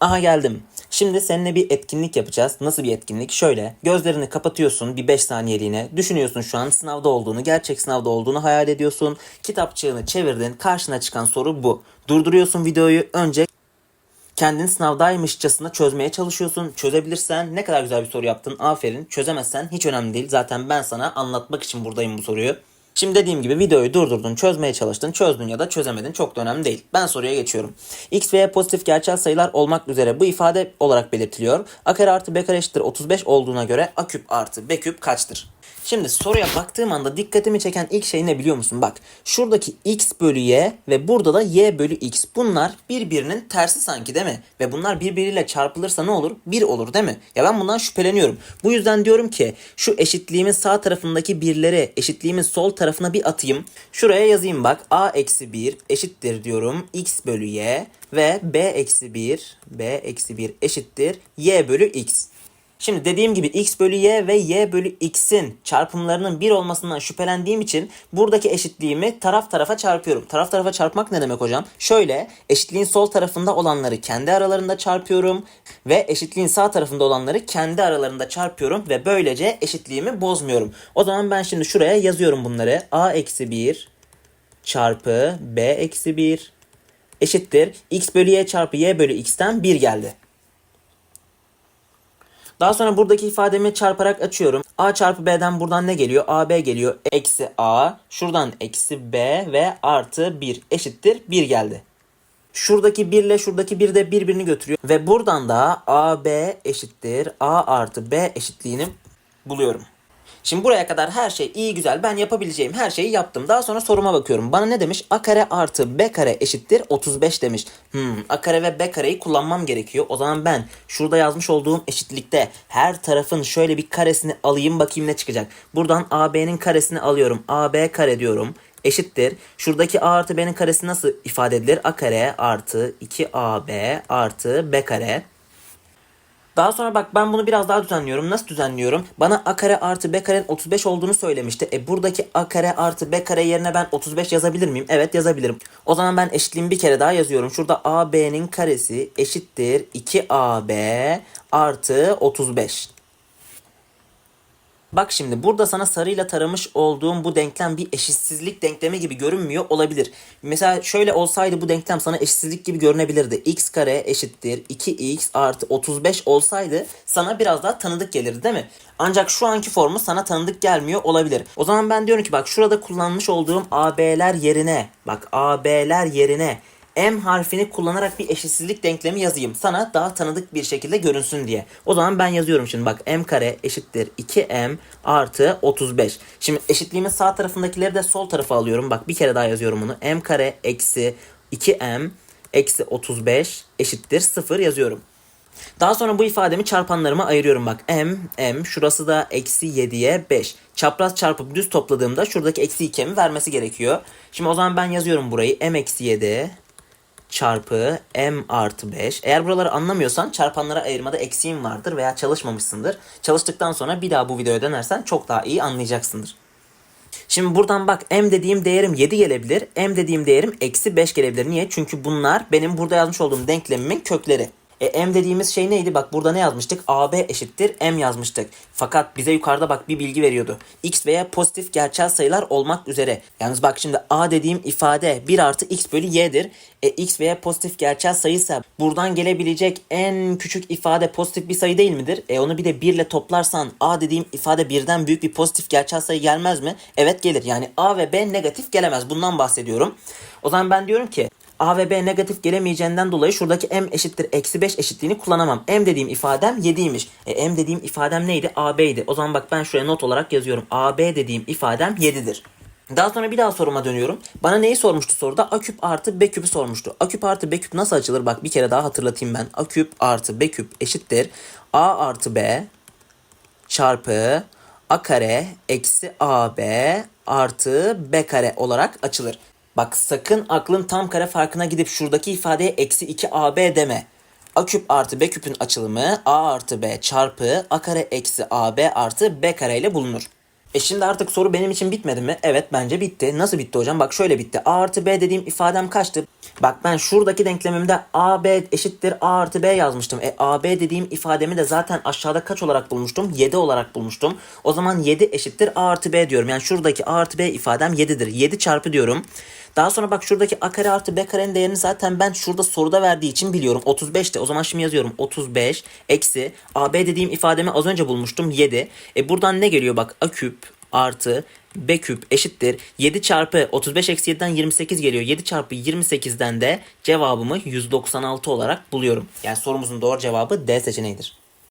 Aha geldim. Şimdi seninle bir etkinlik yapacağız. Nasıl bir etkinlik? Şöyle gözlerini kapatıyorsun bir 5 saniyeliğine. Düşünüyorsun şu an sınavda olduğunu, gerçek sınavda olduğunu hayal ediyorsun. Kitapçığını çevirdin. Karşına çıkan soru bu. Durduruyorsun videoyu. Önce kendini sınavdaymışçasına çözmeye çalışıyorsun. Çözebilirsen ne kadar güzel bir soru yaptın. Aferin. Çözemezsen hiç önemli değil. Zaten ben sana anlatmak için buradayım bu soruyu. Şimdi dediğim gibi videoyu durdurdun, çözmeye çalıştın, çözdün ya da çözemedin çok da önemli değil. Ben soruya geçiyorum. X veya pozitif gerçel sayılar olmak üzere bu ifade olarak belirtiliyor. A kare artı B kare eşittir 35 olduğuna göre A küp artı B küp kaçtır? Şimdi soruya baktığım anda dikkatimi çeken ilk şey ne biliyor musun? Bak şuradaki x bölü y ve burada da y bölü x. Bunlar birbirinin tersi sanki değil mi? Ve bunlar birbiriyle çarpılırsa ne olur? 1 olur değil mi? Ya ben bundan şüpheleniyorum. Bu yüzden diyorum ki şu eşitliğimin sağ tarafındaki birleri eşitliğimin sol tarafına bir atayım. Şuraya yazayım bak. a eksi 1 eşittir diyorum. x bölü y ve b eksi 1 b eksi 1 eşittir y bölü x. Şimdi dediğim gibi x bölü y ve y bölü x'in çarpımlarının 1 olmasından şüphelendiğim için buradaki eşitliğimi taraf tarafa çarpıyorum. Taraf tarafa çarpmak ne demek hocam? Şöyle eşitliğin sol tarafında olanları kendi aralarında çarpıyorum ve eşitliğin sağ tarafında olanları kendi aralarında çarpıyorum ve böylece eşitliğimi bozmuyorum. O zaman ben şimdi şuraya yazıyorum bunları. a eksi 1 çarpı b eksi 1 eşittir. x bölü y çarpı y bölü x'ten 1 geldi. Daha sonra buradaki ifademi çarparak açıyorum. A çarpı B'den buradan ne geliyor? AB geliyor. Eksi A. Şuradan eksi B ve artı 1 eşittir 1 geldi. Şuradaki 1 ile şuradaki 1 de birbirini götürüyor. Ve buradan da AB eşittir A artı B eşitliğini buluyorum. Şimdi buraya kadar her şey iyi güzel. Ben yapabileceğim her şeyi yaptım. Daha sonra soruma bakıyorum. Bana ne demiş? A kare artı B kare eşittir 35 demiş. Hmm, A kare ve B kareyi kullanmam gerekiyor. O zaman ben şurada yazmış olduğum eşitlikte her tarafın şöyle bir karesini alayım bakayım ne çıkacak. Buradan AB'nin karesini alıyorum. AB kare diyorum eşittir. Şuradaki A artı B'nin karesi nasıl ifade edilir? A kare artı 2AB artı B kare. Daha sonra bak ben bunu biraz daha düzenliyorum. Nasıl düzenliyorum? Bana a kare artı b karenin 35 olduğunu söylemişti. E buradaki a kare artı b kare yerine ben 35 yazabilir miyim? Evet yazabilirim. O zaman ben eşitliğimi bir kere daha yazıyorum. Şurada a b'nin karesi eşittir 2ab artı 35. Bak şimdi burada sana sarıyla taramış olduğum bu denklem bir eşitsizlik denklemi gibi görünmüyor olabilir. Mesela şöyle olsaydı bu denklem sana eşitsizlik gibi görünebilirdi. x kare eşittir 2x artı 35 olsaydı sana biraz daha tanıdık gelirdi değil mi? Ancak şu anki formu sana tanıdık gelmiyor olabilir. O zaman ben diyorum ki bak şurada kullanmış olduğum AB'ler yerine bak AB'ler yerine M harfini kullanarak bir eşitsizlik denklemi yazayım. Sana daha tanıdık bir şekilde görünsün diye. O zaman ben yazıyorum şimdi bak M kare eşittir 2M artı 35. Şimdi eşitliğimin sağ tarafındakileri de sol tarafa alıyorum. Bak bir kere daha yazıyorum bunu. M kare eksi 2M eksi 35 eşittir 0 yazıyorum. Daha sonra bu ifademi çarpanlarıma ayırıyorum bak. M, M şurası da eksi 7'ye 5. Çapraz çarpıp düz topladığımda şuradaki eksi 2'mi vermesi gerekiyor. Şimdi o zaman ben yazıyorum burayı. M eksi 7 çarpı m artı 5. Eğer buraları anlamıyorsan çarpanlara ayırmada eksiğin vardır veya çalışmamışsındır. Çalıştıktan sonra bir daha bu videoya dönersen çok daha iyi anlayacaksındır. Şimdi buradan bak m dediğim değerim 7 gelebilir. m dediğim değerim eksi 5 gelebilir. Niye? Çünkü bunlar benim burada yazmış olduğum denklemimin kökleri. E, m dediğimiz şey neydi? Bak burada ne yazmıştık? AB eşittir m yazmıştık. Fakat bize yukarıda bak bir bilgi veriyordu. X veya pozitif gerçel sayılar olmak üzere. Yalnız bak şimdi a dediğim ifade 1 artı x bölü y'dir. E, x veya pozitif gerçel sayıysa buradan gelebilecek en küçük ifade pozitif bir sayı değil midir? E onu bir de 1 ile toplarsan a dediğim ifade birden büyük bir pozitif gerçel sayı gelmez mi? Evet gelir. Yani a ve b negatif gelemez. Bundan bahsediyorum. O zaman ben diyorum ki A ve B negatif gelemeyeceğinden dolayı şuradaki m eşittir eksi 5 eşitliğini kullanamam. M dediğim ifadem 7'ymiş. E, m dediğim ifadem neydi? AB'ydi. O zaman bak ben şuraya not olarak yazıyorum. AB dediğim ifadem 7'dir. Daha sonra bir daha soruma dönüyorum. Bana neyi sormuştu soruda? A küp artı B küpü sormuştu. A küp artı B küp nasıl açılır? Bak bir kere daha hatırlatayım ben. A küp artı B küp eşittir. A artı B çarpı A kare eksi AB artı B kare olarak açılır. Bak sakın aklın tam kare farkına gidip şuradaki ifadeye eksi 2AB deme. A küp artı B küpün açılımı A artı B çarpı A kare eksi AB artı B kare ile bulunur. E şimdi artık soru benim için bitmedi mi? Evet bence bitti. Nasıl bitti hocam? Bak şöyle bitti. A artı B dediğim ifadem kaçtı? Bak ben şuradaki denklemimde AB eşittir A artı B yazmıştım. E AB dediğim ifademi de zaten aşağıda kaç olarak bulmuştum? 7 olarak bulmuştum. O zaman 7 eşittir A artı B diyorum. Yani şuradaki A artı B ifadem 7'dir. 7 çarpı diyorum. Daha sonra bak şuradaki A kare artı B karenin değerini zaten ben şurada soruda verdiği için biliyorum. 35'ti. O zaman şimdi yazıyorum. 35 eksi AB dediğim ifademi az önce bulmuştum. 7. E buradan ne geliyor bak A küp artı B küp eşittir. 7 çarpı 35 eksi 7'den 28 geliyor. 7 çarpı 28'den de cevabımı 196 olarak buluyorum. Yani sorumuzun doğru cevabı D seçeneğidir.